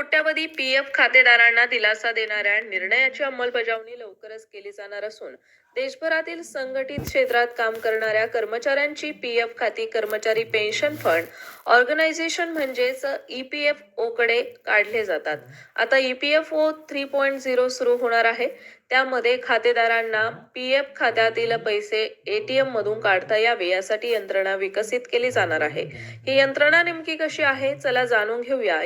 कोट्यावधी पीएफ खातेदारांना दिलासा देणाऱ्या निर्णयाची अंमलबजावणी लवकरच केली जाणार असून देशभरातील संघटित क्षेत्रात काम करणाऱ्या कर्मचाऱ्यांची पीएफ खाती कर्मचारी पेन्शन फंड ऑर्गनायझेशन म्हणजेच ई पी एफ ओकडे काढले जातात. आता E P F O three point zero सुरू होणार आहे. त्यामध्ये खातेदारांना पी एफ खात्यातील पैसे एटीएम मधून काढता यावे यासाठी यंत्रणा विकसित केली जाणार आहे. ही यंत्रणा नेमकी कशी आहे? चला जाणून घेऊया.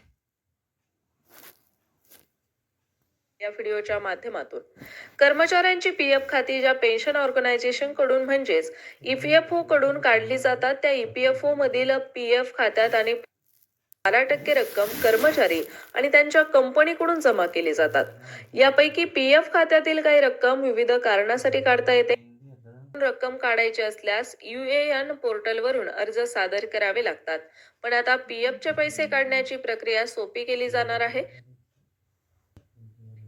या व्हिडिओच्या माध्यमातून. कर्मचाऱ्यांची पीएफ खाती ज्या पेन्शन ऑर्गनायझेशनकडून म्हणजेच ईपीएफओ कडून काढली जातात त्या ईपीएफओ मधील पीएफ खात्यात आणि बारा टक्के रक्कम कर्मचारी आणि त्यांच्या कंपनीकडून जमा केली जातात. यापैकी पीएफ खात्यातील काही रक्कम विविध कारणासाठी काढता येते. रक्कम काढायची असल्यास युएएन पोर्टलवरून अर्ज सादर करावे लागतात. पण आता पीएफ चे पैसे काढण्याची प्रक्रिया सोपी केली जाणार आहे.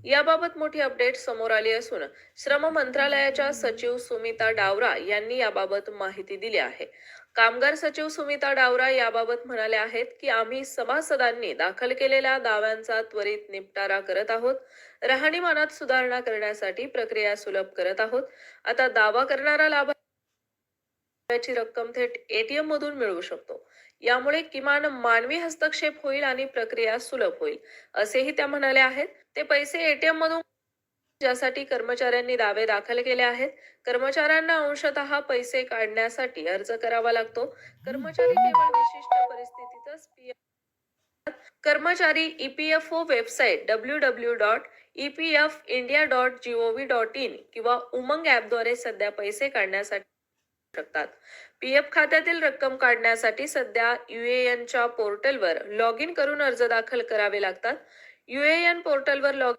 याबाबत मोठी अपडेट समोर आली असून श्रम मंत्रालयाच्या सचिव सुमिता डावरा यांनी याबाबत माहिती दिली आहे. कामगार सचिव सुमिता डावरा याबाबत म्हणाल्या आहेत की आम्ही सभासदांनी दाखल केलेल्या दाव्यांचा त्वरित निपटारा करत आहोत. राहणीमानात सुधारणा करण्यासाठी प्रक्रिया सुलभ करत आहोत. आता दावा करणारा लाभार्थी रक्कम थेट एटीएम मधून मिळवू शकतो. यामुळे किमान मानवी हस्तक्षेप होईल आणि प्रक्रिया सुलभ होईल असेही त्या म्हणाल्या आहेत. ते पैसे एटीएम मधून ज्यासाठी कर्मचाऱ्यांनी दावे दाखल केले आहेत कर्मचाऱ्यांना अंशतः पैसे काढण्यासाठी अर्ज करावा लागतो. कर्मचारी केवळ विशिष्ट परिस्थितीतच कर्मचारी EPFO website W W dot EPF India dot GOV dot in किंवा उमंग ॲपद्वारे सध्या पैसे काढण्यासाठी शकतात. पीएफ खात्यातील रक्कम काढण्यासाठी सध्या युएएनच्या पोर्टलवर लॉग इन करून अर्ज दाखल करावे लागतात. युएएन पोर्टलवर लॉग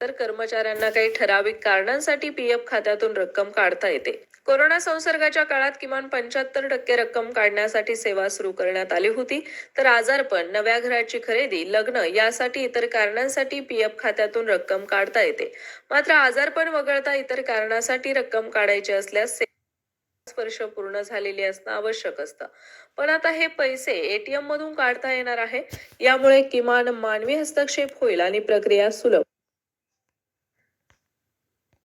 तर कर्मचाऱ्यांना काही ठराविक कारणांसाठी पीएफ खात्यातून रक्कम काढता येते. कोरोना संसर्गाच्या काळात किमान पंच्याहत्तर टक्के रक्कम काढण्यासाठी सेवा सुरू करण्यात आली होती. तर आजारपण नव्या घराची खरेदी लग्न यासाठी इतर कारणांसाठी पीएफ खात्यातून रक्कम काढता येते. मात्र आजारपण वगळता इतर कारणासाठी रक्कम काढायची असल्यास स्पर्श पूर्ण झालेली असणं आवश्यक असतं. पण आता हे पैसे एटीएम मधून काढता येणार आहे. यामुळे किमान मानवी हस्तक्षेप होईल आणि प्रक्रिया सुलभ